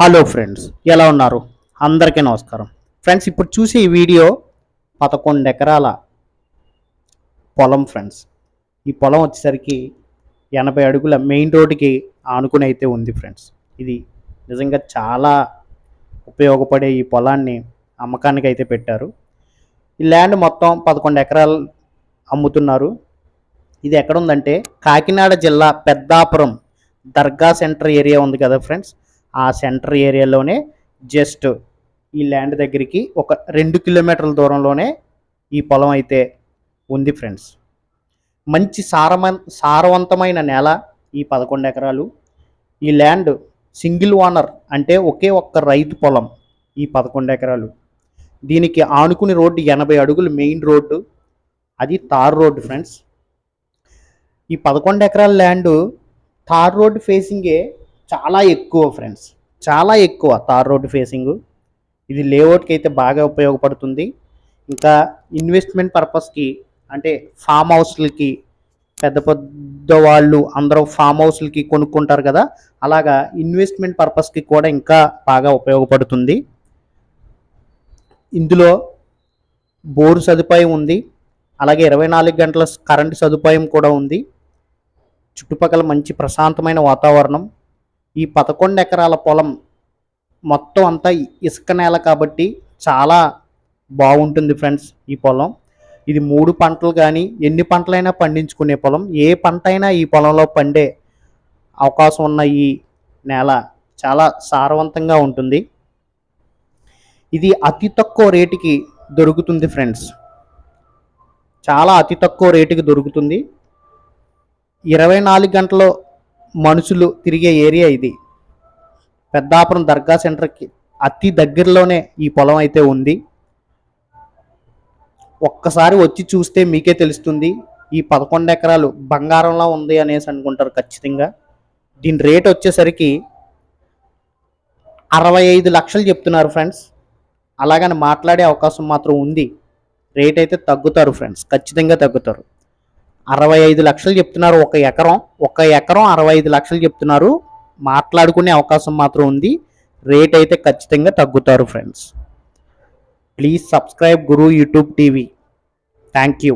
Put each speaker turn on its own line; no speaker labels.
Hello friends ఎలా ఉన్నారు? అందరికీ నమస్కారం. ఫ్రెండ్స్ ఇప్పుడు చూసే ఈ వీడియో పదకొండు ఎకరాల పొలం ఫ్రెండ్స్. ఈ పొలం వచ్చేసరికి ఎనభై అడుగుల మెయిన్ రోడ్డుకి ఆనుకుని అయితే ఉంది ఫ్రెండ్స్. ఇది నిజంగా చాలా ఉపయోగపడే ఈ పొలాన్ని అమ్మకానికి అయితే పెట్టారు. ఈ ల్యాండ్ మొత్తం పదకొండు ఎకరాలు అమ్ముతున్నారు. ఇది ఎక్కడ ఉందంటే కాకినాడ జిల్లా పెద్దాపురం దర్గా సెంటర్ ఏరియా ఉంది కదా ఫ్రెండ్స్. ఆ సెంటర్ ఏరియాలోనే జస్ట్ ఈ ల్యాండ్ దగ్గరికి ఒక రెండు కిలోమీటర్ల దూరంలోనే ఈ పొలం అయితే ఉంది ఫ్రెండ్స్. మంచి సారమ సారవంతమైన నేల ఈ పదకొండు ఎకరాలు. ఈ ల్యాండ్ సింగిల్ ఓనర్ అంటే ఒకే ఒక్క రైతు పొలం ఈ పదకొండు ఎకరాలు. దీనికి ఆనుకుని రోడ్డు ఎనభై అడుగులు మెయిన్ రోడ్డు. అది తార్ రోడ్డు ఫ్రెండ్స్. ఈ పదకొండు ఎకరాల ల్యాండ్ తార్ రోడ్డు ఫేసింగే చాలా ఎక్కువ ఫ్రెండ్స్ చాలా ఎక్కువ తార్ రోడ్డు ఫేసింగ్ ఇది లేఅవుట్కి అయితే బాగా ఉపయోగపడుతుంది. ఇంకా ఇన్వెస్ట్మెంట్ పర్పస్కి అంటే ఫామ్ హౌస్లకి పెద్ద పెద్ద వాళ్ళు అందరూ ఫామ్ హౌస్లకి కొనుక్కుంటారు కదా. అలాగా ఇన్వెస్ట్మెంట్ పర్పస్కి కూడా ఇంకా బాగా ఉపయోగపడుతుంది. ఇందులో బోరు సదుపాయం ఉంది. అలాగే ఇరవై నాలుగు గంటల కరెంటు సదుపాయం కూడా ఉంది. చుట్టుపక్కల మంచి ప్రశాంతమైన వాతావరణం. ఈ పదకొండు ఎకరాల పొలం మొత్తం అంతా ఇసుక నేల కాబట్టి చాలా బాగుంటుంది ఫ్రెండ్స్ ఈ పొలం. ఇది మూడు పంటలు కానీ ఎన్ని పంటలైనా పండించుకునే పొలం. ఏ పంట అయినా ఈ పొలంలో పండే అవకాశం ఉన్న ఈ నేల చాలా సారవంతంగా ఉంటుంది. ఇది అతి తక్కువ రేటుకి దొరుకుతుంది ఫ్రెండ్స్. చాలా అతి తక్కువ రేటుకి దొరుకుతుంది. ఇరవై నాలుగు గంటలు మనుషులు తిరిగే ఏరియా ఇది. పెద్దాపురం దర్గా సెంటర్కి అతి దగ్గరలోనే ఈ పొలం అయితే ఉంది. ఒక్కసారి వచ్చి చూస్తే మీకే తెలుస్తుంది ఈ పదకొండు ఎకరాలు బంగారంలా ఉంది అనేసి అనుకుంటారు ఖచ్చితంగా. దీని రేట్ వచ్చేసరికి అరవై ఐదు లక్షలు చెప్తున్నారు ఫ్రెండ్స్. అలాగని మాట్లాడే అవకాశం మాత్రం ఉంది. రేట్ అయితే తగ్గుతారు ఫ్రెండ్స్ ఖచ్చితంగా తగ్గుతారు. అరవై ఐదు లక్షలు చెప్తున్నారు ఒక ఎకరం. ఒక ఎకరం అరవై ఐదు లక్షలు చెప్తున్నారు. మాట్లాడుకునే అవకాశం మాత్రం ఉంది. రేట్ అయితే ఖచ్చితంగా తగ్గుతారు ఫ్రెండ్స్ ప్లీజ్ సబ్స్క్రైబ్ గురు యూట్యూబ్ టీవీ థ్యాంక్ యూ